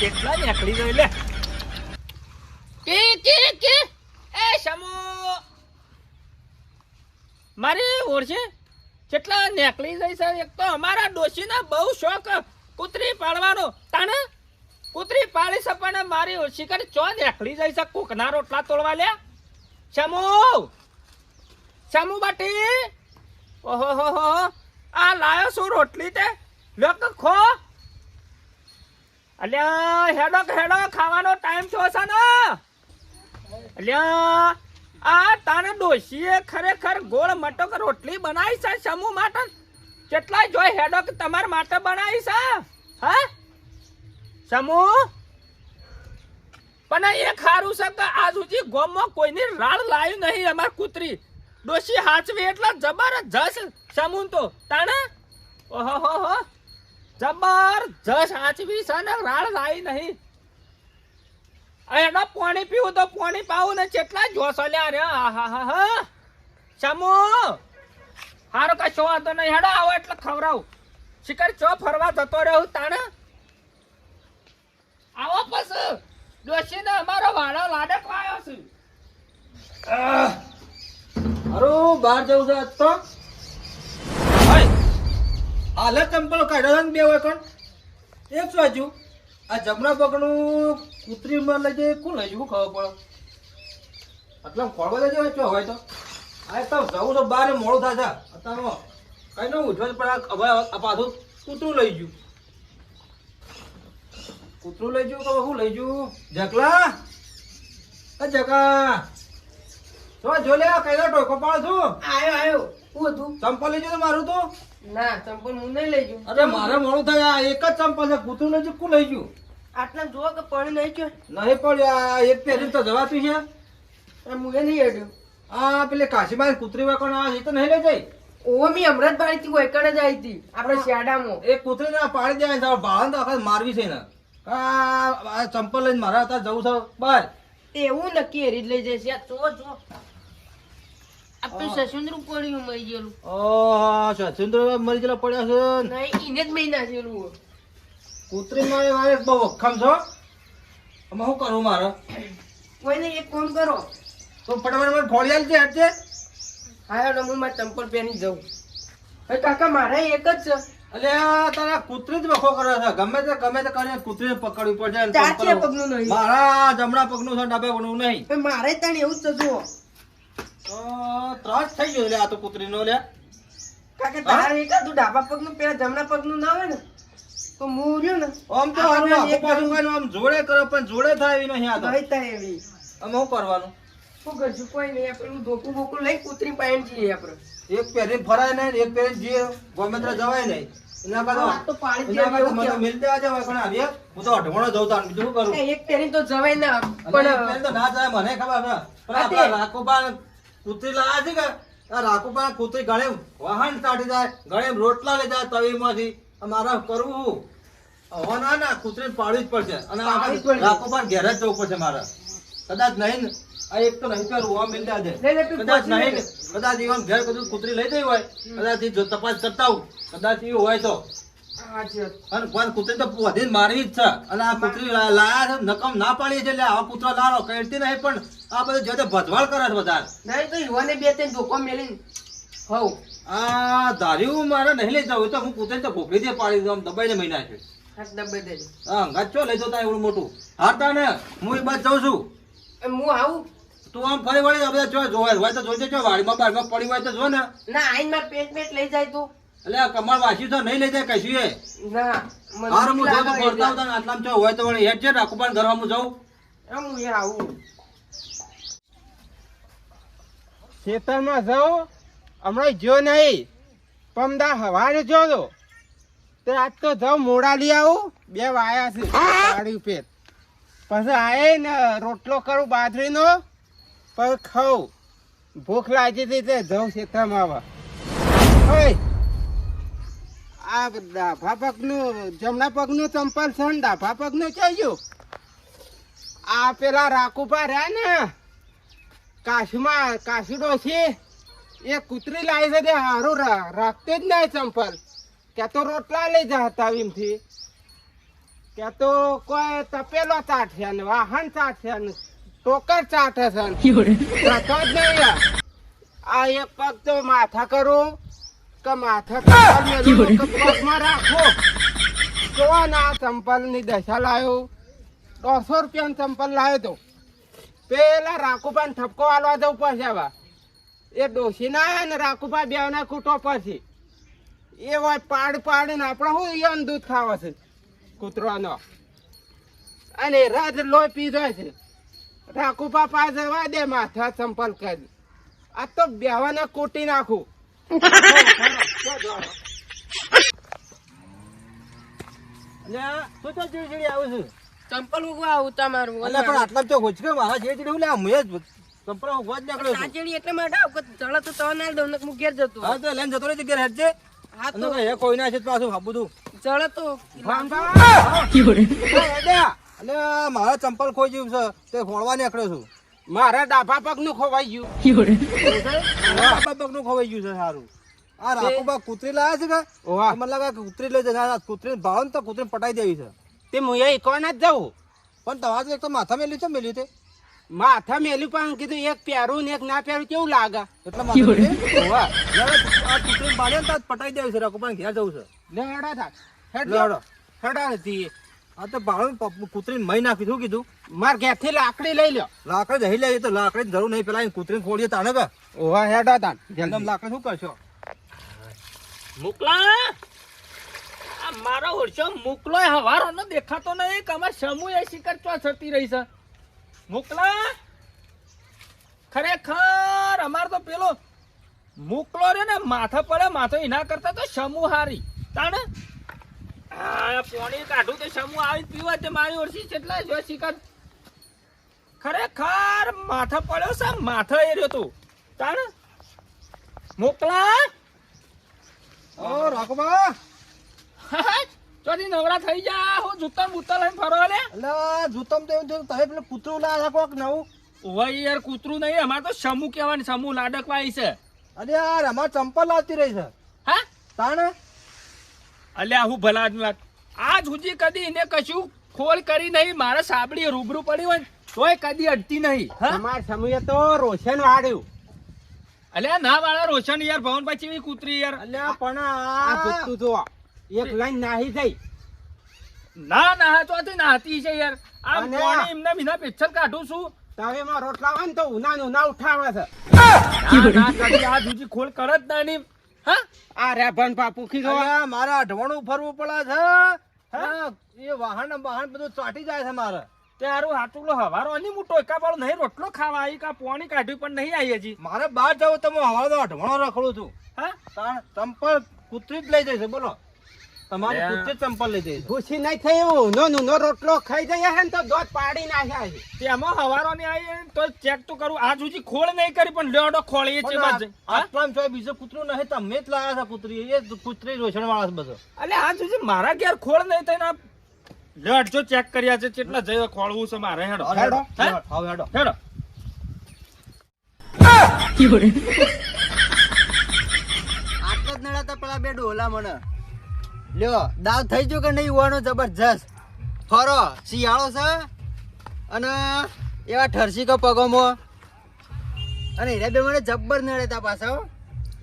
કેટલા નીકળી ગયો લે. કે કે કે? એ શમુ. મારી ઓળશે કેટલા નીકળી જાય છે એક તો અમારા ડોશીના બહુ શોખ કૂતરી પાડવાનો. તાને કૂતરી પાડી છે પણ મારી ઓળશી કરી ચો નીકળી જાય છે કોકના રોટલા તોડવા લે શમુ! શમુ બાટી! ઓહો હો હો. આ લાયો શું રોટલી તે? લોક ખો. અલ્યા, હેડો હેડો, ખાવાનો ટાઈમ થયો છે ને. અલ્યા, આ તારે ડોશીએ ખરેખર ગોળ મટક રોટલી બનાવી છે સમૂહ માટે? કેટલાય જોઈ હેડો કે, તમારા માટે બનાવી છે? હા? સમૂહ પણ એ ખારું છે કે આજ સુધી ગોમમાં કોઈની રાડ લાવ્યું નહીં અમાર કૂતરી. ડોશી હાચવી એટલે જબરજસ્ત સમૂહ તો. તાણે? ઓહો, હો હો. જબરજસ્ત એનો પાણી પીવું ને કેટલા જોશો લ્યા રે હા નહીં, હેડો, આવો એટલે ખવડાવું. શિખર ચો ફરવા જતો રહ્યો તાણે? આવો પસ ડોશીને અમારો વાળો લાડક વાયો છે. હારું, બહાર જવું છે તો? હાલે ચંપલ કાઢ્યો ને બે હોય કોણ? એક શું હજુ આ જમણા પગનું કૂતરીમાં લઈ જઈએ, કોણ લઈ જવું ખબર પડે? આટલા ખોળવા લઈ જવાય ચો હોય તો? આ તો જવું તો બહાર મોડું થાય છે. અત્યારમાં કઈ ન ઉઠવા પડે હવે પાછું કૂતરું લઈ જયું કૂતરું લઈ જવું કે શું લઈ જવું જકલા જકા તો જો લે કઈનો ટોકો પાડ છું. આયો આયો. હું હતું? ચંપલ લઈ જજો મારું તો. ના ચંપલ હું નહીં લઈ ગયું. અરે મારે મોડું થાય. આ એક જ ચંપલ છે. કૂતું ને જવું કું લઈ ગયું? આટલા જો કે પડી નહીં ગયો. નહીં પડ્યું. આ એક પહેરી તો જવાતું છે. આ મુએ નહીં અડ્યો આ પેલે કાશીબાઈ કૂતરી વાકોણ આ એ તો નહીં લઈ જાય ઓ મી હમણાં જ હતી કોઈ કણે જ આવી હતી. આપણે શિયાળામાં. એ કૂતરી ના પાડી જાય તો બાળન તો આખા મારવી છે ને આ ચંપલ લઈને મારા હતા જવું છે. બહાર એવું નક્કી હેરી જ લઈ જાય છે જો જો આપણે સસુંદરું પડ્યું મરી ગયેલું. ઓહ સચિન્દ્ર મરી ગયેલા પડ્યા છે. નહીં એને જ મહી નાખેલું કૂતરી માં મારે બહુ વખમ છો. આમાં શું કરવું મારે? કોઈ નહીં એક ફોન કરો. તો ફટાફટ મને ફોડિયાલ છે હટજે હા હું મારા ચંપલ પહેરી જઉં. હવે કાકા મારે એક જ છે. આ તારા કૂતરી જ વખો કરે છે. ગમે તે ગમે તે કરીને કૂતરીને પકડવી પડશે મારા જમણા પગનું છે ડાબા પગનું નહીં. મારે ત્યાં એવું જ છે જુઓ. તો ત્રાસ થઈ ગયો લે આ તો કૂતરીનો લે કાકે તારે એક તું ડાબા પગનું પેલા જમણા પગનું ના હોય ને તો હું ને. આમ તો હારું આમ જોડે કરો પણ જોડે થાય એવી નહીં આ તો. નહીં થાય એવી. આમાં શું કરવાનું? શું કરશું? કોઈ નહીં આપણે ધોકું બોકું લઈ કૂતરી પાયણ જઈએ આપણે. એક પહેરીને ફરાય નહીં એક પહેરીને જઈએ ગમે જવાય નહીં. એના તો કરતા પાડી એના દેવી મને પણ હું તો જઉં બીજું કરું? એક પહેરી તો જવાય ના પણ તો ના જાય મને ખબર પણ હા. આપણા રાકોબા કૂતરી લાયા છે કે? આ રાકોબા કૂતરી ગળે વાહન ચાટી જાય ગળે રોટલા લઈ જાય તવીમાંથી. મારે કરવું? હવે ના ના કૂતરી પાડવી જ પડશે. અને પાડવી પણ ઘેર જ જવું પડશે મારે. કદાચ નહીં આ એક તો નહીં કરું આ મિલ દે. કદાચ નહીં કદાચ એવા ઘેર કદું કૂતરી લઈ ગઈ હોય કદાચ જો તપાસ કરતા હોઉં. કદાચ એવું હોય તો. અને પણ કૂતરી તો વધીને મારવી જ છે. અને આ કૂતરી લાયા છે નકમ ના પાડી છે એટલે આવા કૂતરા લાવો કહેતી નહીં પણ આ બધું જે તે ભજવાળ કરે છે બધા. નહીં તો યુવાને બે ત્રણ ધોકો મેલીને હઉ આ ધાર્યું મારે નહીં લઈ જવું તો હું કુતરી તો ભોગવી દે પાડી દઉં દબાઈને મહિના છે. દબાઈ દેજો. હા અંગાત ચો લઈ જતા એવું મોટું? હારતા ને હું એ બાદ જઉં છું. હું આવું? તું આમ ફરી વળી બધા જો જોવાય હોય તો જોજે જો વાડીમાં બારમાં પડી હોય તો જો ને. ના આઈન માર પેટ પેટ લઈ જાય તો. એટલે કમળ વાસી તો નહીં લઈ જાય કશું એ. ના મને હાર હું બીક તો હતા ને આટલામાં હોય તો વળી હેડ છે રાખું ઘરમાં હું જાઉં. એમ હું આવું. ખેતરમાં જાઉં હમણાં જો નહીં. પમદા હવારે જો તો તે આજ તો જાઉં મોડા લઈ આવું. બે વાયા છે ગાડી ઉપર. પછી આવે ને રોટલો કરું બાજરીનો. પછી ખાઉં. ભૂખ લાગી હતી તે જાઉં ખેતરમાં આવા આ ડાભા પગનું જમણા પગનું ચંપલ છે ને ડાભા પગનું ચાલ્યું આ પેલા રાખુભા રહ્યા ને કાશીમાં કાશી ડોશી એ કૂતરી લાવી છે તે હારું રા- રાખતે જ નહીં ચંપલ. ક્યાં તો રોટલા લઈ જા હતા એમથી ક્યાં તો કોઈ તપેલો ચાટશે ને વાહન ચાટશે ને ટોકર ચાટે છે. આ એક પગ તો માથા કરું. કે માથા પગમાં રાખો. જોવા ના ચંપલની દશા લાયો. દોઢસો રૂપિયા ચંપલ લાવ્યો તો. પેલા રાખુબા ઠપકો આલવા જવું પડશે હવે. એ ડોસી ના આયા ને રાખુબા બે ના કૂટો પછી. એ હોય પાડ પાડ ને આપણે શું ઈયોન દૂધ ખાવા છે? કૂતરાનો. અને રાત લોહી પીધો છે. રાખુભા પાસે જવા દે માથા ચંપલ કરી. આ તો બેવાને કૂટી નાખું. અલ્યા તું તો ચીડચીડી આવું છું? ચંપલ મૂકવા આવું તમારું અલ્યા પણ આટલા તો હોચકે મારા લે જ ચંપલ હોવા જ નીકળ્યો સાચેડી એટલે માટે આવું કે જળ તો ના દઉં હું ઘેર જતો હા તો લઈને જતો રહેજે ઘેર હેડજે હા તો. હે કોઈ ના છે પાછું હા બધું. જળ તો અલ્યા મારા ચંપલ ખોઈ ગયું છે તે ફોડવા નીકળ્યો છું. મારા ડાબા પગનું ખોવાઈ ગયું. ડાભા પગનું ખોવાઈ ગયું છે સારું. આ રાખુબા કૂતરી લાયા છે કે? ઓવા મને લાગે કૂતરી લઈ જશે. કૂતરી ભાવ ને તો કૂતરી પટાઈ દેવી છે. તે હું એ કોણ જ જવું પણ તમારે એક તો માથા મેલ્યું છે મેલ્યું તે. માથા મેલ્યું પણ કીધું એક પહેરું ને એક ના પહેરું કેવું લાગે? એટલે માથા મેલ્યું? ઓવા હવે આ કૂતરી બાળે ને તો પટાઈ દેવી છે રાખુબા ઘેર જવું છે. લે હેડા થા હેડ. હેડો. હેડા હતી આ તો ભાડું કૂતરીને મહી નાખી શું કીધું? માર ઘેરથી લાકડી લઈ લ્યો. લાકડી જઈ લે તો લાકડી જરૂર નહીં પેલા કુતરી ખોડીએ તાને કે? ઓવા હેડા તાન લાકડી શું કરશો? મોકલા? આ મારો ઓરછો મુકલો હવારો ન દેખાતો નહીં, કે અમાર સમૂહ એ શિકાર ચો થતી રહી છે? મુકલા? ખરેખર અમાર તો પેલો મુકલો રે ને, માથા પડે, માથો એના કરતા તો સમૂહ હારી. તાણે? પોણી કાઢું તો સમૂહ આવી પીવા તે મારી ઓરસી કેટલા જો શિકાર. ખરેખર માથા પડ્યો છે, માથા એર્યો તું. તાણે? મોકલા? ઓ રાખોબા ચોરી નવરા થઈ જા હું જૂતા બૂતા લઈને ફરો લે. એટલે જૂતમ તો એવું થયું તમે પેલું કૂતરું લાયા રાખો કે નવું? ઓય યાર કૂતરું નહીં અમારે તો સમૂહ કહેવાની સમૂહ લાડકવાઈ છે. અરે યાર અમાર ચંપલ લાવતી રહી છે. હા? તાણે? અલ્યા હું ભલા આદમી વાત. આજ સુધી કદી એને કશું ખોલ કરી નહીં મારા સાબડી રૂબરૂ પડી હોય ને તોય કદી અડતી નહીં. હા? તમાર સમયે તો રોશન વાળ્યું અલ્યા ના વાળા રોશન યાર ભવન પછી એવી કૂતરી યાર. અલ્યા પણ આ આ કૂતરું જો એક લાઈન નાહી થઈ. ના ના આથી નાહતી છે યાર. આમ અને કોણે એમને મીના પેચ્છલ કાઢું છું? તમે રોટલા હોય ને તો ઉના ઉના ઉઠાવે છે. સુધી ખોલ કરત જ નહીં હા? આ રેભન પાપુ ખીરો અલ્યા મારે અઢવાણું ફરવું પડે છે. હા એ વાહન વાહન બધું ચાટી જાય છે મારે. તે હારું હાટુલો હવારો ની હું ટોકા વાળો નહીં રોટલો ખાવા આવી કા પોણી કાઢ્યું પણ નહીં આવી હજી. મારે બહાર જવું તમે હું હવા તો અઢવાણો રખડું છું. હા? તાણ ચંપલ કૂતરી જ લઈ જશે બોલો. તમારે. કૂતરી ચંપલ લઈ જશે ભૂસી નહીં થયું નો નો રોટલો ખાઈ જાય હે ને તો પાડી નાખ્યા છે તેમાં હવારો ની આવી તો ચેક તો કરું. આજ સુધી ખોળ નહીં કરી પણ લેડો ખોળી છે પણ બાદ આ- બીજો. કૂતરું નહીં તમે જ લાયા છે કૂતરી. એ કૂતરી રોષણ વાળા છે બધો. એટલે આજ સુધી મારા ઘેર ખોળ નહીં થઈને લેડ જો ચેક કર્યા છે કેટલા જઈ ખોળવું છે મારે હેડો હેડો હે? હવે હેડો. હેડો. આટલો જ નડાતા પેલા બે ડોલા મને. લ્યો દાવ થઈ ગયો કે નહીં યુવાનો જબરજસ્ત? ફરો શિયાળો છે અને એવા ઠરસી કો પગોમાં. અને એના બે મને જબ્બર નડેતા પાછા.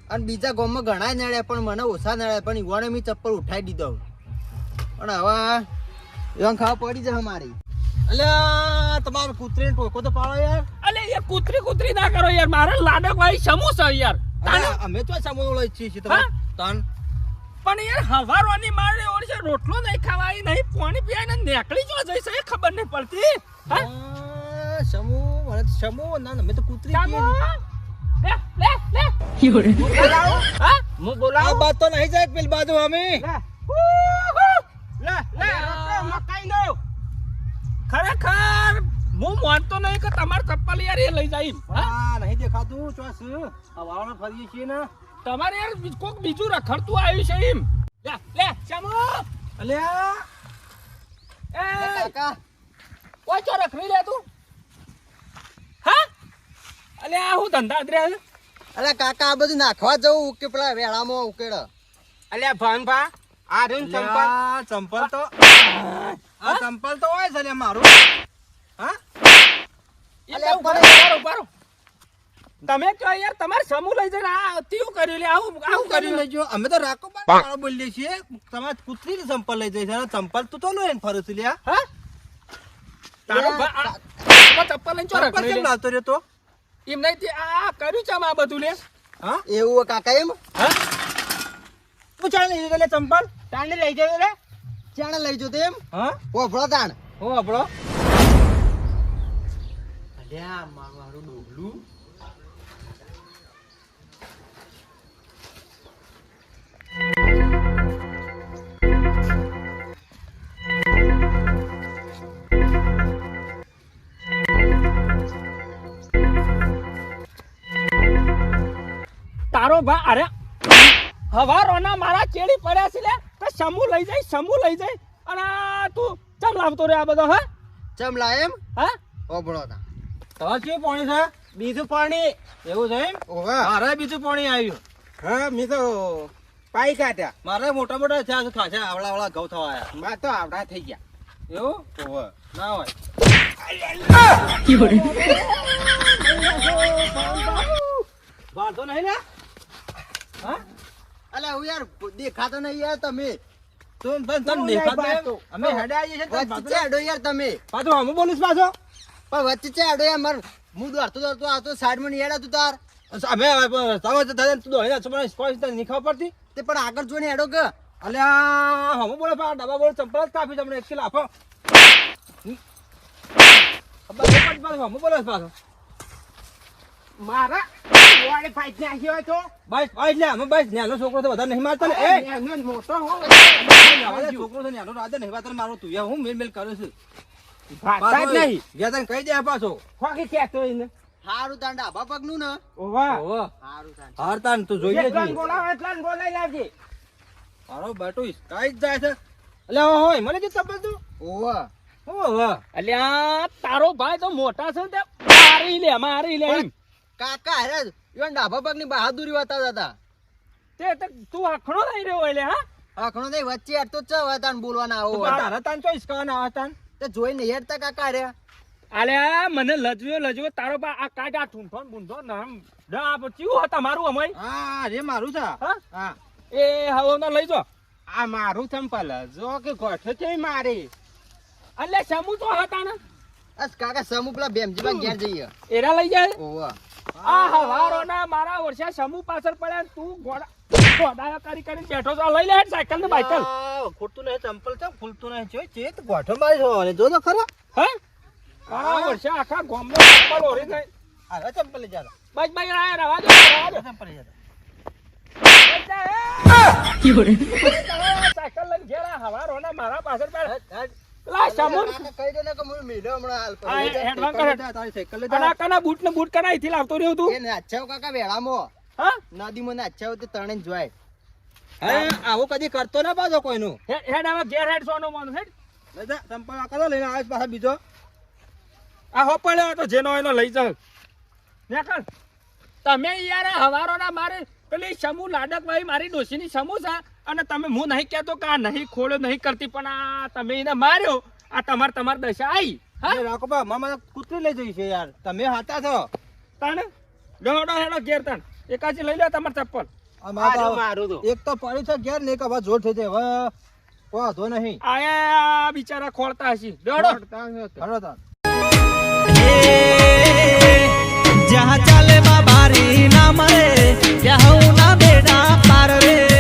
અને બીજા ગોમમાં ઘણા નડે પણ મને ઓછા નડે પણ યુવાને મેં ચપ્પલ ઉઠાઈ દીધો. પણ હવે એવા ખાવા પડી જાય મારી અલ્યા તમારે કૂતરીને ટોકો તો પાડો યાર. અલે યાર કૂતરી કૂતરી ના કરો યાર. મારે લાડક ભાઈ સમૂહ છે યાર અમે તો સમૂહ ઈચ્છીએ છીએ તમારે. હા? તાન. પણ યાર હવારોની મારે ઓર છે રોટલો નહીં ખાવાય નહીં પાણી પીવાય ને નેકળી જો જઈશ એ ખબર નહીં પડતી. હા? સમૂહ મને સમૂહ ના અમે તો કૂતરી. લે લે લે. બોલાવો હા હું? આ બોલાવું બાત તો નહીં જાય પેલ બાજુ અમે લે લે લે રોટલો મકાઈ નો ખરેખર હું માનતો નહીં કે તમારે ચપ્પલ યાર એ લઈ જાય હા? નહીં દેખાતું ચોસ. હવાળા વાળા ફરીએ છીએ ને. તમારે યાર કોક બીજું રખડતું આવ્યું છે એમ. લે લે ચામો અલ્યા એ! કાકા. કોઈ ચો રખડી લે તું? હા? અલે આ હું ધંધા અદરે અરે કાકા આ બધું નાખવા જવું ઉકે પેલા વેળામાં ઉકેડ? અલ્યા ભાનભા આ ચંપલ? ચંપલ તો આ ચંપલ તો હોય છે લે મારું. હા? ઈ તો ઊભા રહો, ઊભા રહો, ઊભા રહો. તમે કહો યાર તમારે સમૂહ લઈ જઈને આ ત્યું કર્યું લે આવું આવું આવું કર્યું લેજો? અમે તો રાકો બાર બોલીએ છીએ. તમારે કૂતરી ચંપલ લઈ જઈ છે. ચંપલ તું તો લઈને ફરું છું લ્યા હા. તારો લઈને ચંપલ કેમ લાવતો રહ્યો તો? એમ નહીં તે આ કર્યું છે આમ આ બધું લે? હા? એવું કાકા એમ? હા? ચાલ લઈ જતો ચંપલ. તાને લઈ જતો રે ચાણે લઈ જતો એમ. હા? ઓફળો તાણ. હો ઓફળો અલ્યા મારું ડોગલું તારો ભા અરે હવારોના મારા ચેડી પડ્યા છે લે તો સમૂહ લઈ જાય સમૂહ લઈ જાય. અને તું ચમ લાવતો રે આ બધો હા? ચમ લા એમ? હા? ઓબળો તા. તો કેવું પાણી છે? બીજું પાણી? એવું છે એમ? ઓવા મારે બીજું પાણી આવ્યું. હા મી તો પાઈ કાઢ્યા મારે મોટા મોટા છે ખાસા આવડા આવડા ઘઉં થવા આવ્યા મા તો આવડા થઈ ગયા. એવું? ઓવે. ના હોય. વાંધો નહીં ને? હા? અલ્યા હું યાર દેખાતો નહીં યાર તમે. તું પણ તને તું દેખાતું. અમે હેડે આવીએ છીએ વચ્ચે પાછું. યાર તમે. પાછું હમું બોલું પાછો. પણ વચ્ચે ચેડો યાર માર. હું દોડતો દોડતો આવતો સાઈડમાં હેડા તું તાર. અમે તમે તો તું દોડીને છોકરાને કોઈ તને નહીં ખબર પડતી? તે પણ આગળ જોઈને હેડો કે અલ્યા હમું બોલે પા ડબા બોલે ચંપલ જ કાપી તમને એક કિલો આપો. ખબર પડતી પાછું હમું બોલે પાછો. મારા વાળે ફાઈટ નાખ્યો હતો. બાઈસ બાઈસ લે અમે બાઈસ નેનો છોકરો તો વધારે નહીં મારતો ને. એ! એનો મોટો હો. છોકરો છે નેનો રાજા નહીં વાતર મારો તું. હું મેલ મેલ કરું છું. ભાષા જ નહીં. ગયા તને કહી દે પાછો. ખોખી કહેતો એને. હારું તાર ડાબા પગનું ને? ઓવા. ઓહો હારું તાન તું જોઈએ એટલાને બોલાવો બોલાઈ લાવજે. મારો બેટો કાઈ જ જાય છે. અલ્યા હોય મને જે ચપ્પલ તું. ઓવા. અલ્યા તારો ભાઈ તો મોટા છે ને મારી લે મારી લે એમ. કાકા હેરે ઈવન ડાભા પગની બહાદુરી વાતા હતા. તે તે તું આખણો નહીં રહ્યો એટલે હા? આખણો નહીં વચ્ચે તો ચ તાન બોલવાના આવો તું તારા તાન ચોઈસ કવાના આવે તાન. તે જોઈને હેડતા કાકા રે અલ્યા મને લજવ્યો લજવ્યો તારો બા આ કાગા ઠૂંઠોન બુંધો ને બૂંઠો ને આમ ડા ચીવું હતા મારું અમય હા રે મારું છે. હા? એ હવો ના લઈ જો. આ મારું ચંપલ જો કે ગોઠો છે મારી. અલે સમૂહ તો હતા ને. કાકા સમૂહ પેલા બેમજીબા ઘેર જઈએ. એરા લઈ જાય? ઓવા. આ હવારો ના મારા વર્ષે સમૂહ પાછળ પડ્યા તું ગોડા ગોડા કરી કરીને બેઠો છો. લઈ લે સાયકલ ને બાઇકલ નહીં ચંપલ છે ફૂલતું નહીં છે ચેત ગોઠો મારી છો અને જો તો ખરા. હા? મારા વર્ષે આખા ગામનો ઓરી આ ચંપલ લઈ જા બસ બસ આ રવા દો રવા દો. ચંપલ લઈ જા બસ સાયકલ લઈને ઘેર હવારો ના મારા પાછળ પડ્યા. સમૂહ કાકા કહી દે ને કે હું મેલ્યો હમણાં હાલ પર. હેડવાન કરે. તારી સાયકલ લઈ જા આ બૂટ ને બૂટ કના અહીંથી લાવતો રહ્યો તું? એ નાચ્યાવ કાકા વેળામાં. હા? નદીમાં નાચ્યાવ તે તણે જોય અરે આવું કદી કરતો ના પાછો કોઈનું. હેડ હવે ઘેર હેડ સોનો મોનો હેડ. આ કરો લઈને આવે પાછા બીજો. આ હો પડ્યો તો જેનો એનો લઈ જાવ નેકળ. તમે યાર હવારો ના મારે પેલી સમૂહ લાડક ભાઈ મારી ડોશીની સમૂહ છે. અને તમે હું નહીં કહેતો કે આ નહીં ખોળ્યો નહીં કરતી પણ આ તમે એને માર્યો. આ તમાર તમાર દશા આવી હા? રાખો બા મામા કૂતરી લઈ જઈ છે યાર. તમે હાતા છો. તણ? ડોડો હેડો ઘેર તણ. એકાચી લઈ લો તમાર ચપ્પલ. એક તો પડ્યું છે ઘેર ને એક જોર થઈ જાય. વાંધો નહીં. આયા બિચારા ખોળતા હશે. ડોડો હડો તણ. જહા ચાલે બાબારી ના મરે ત્યાં હું ના બેડા પાર રે.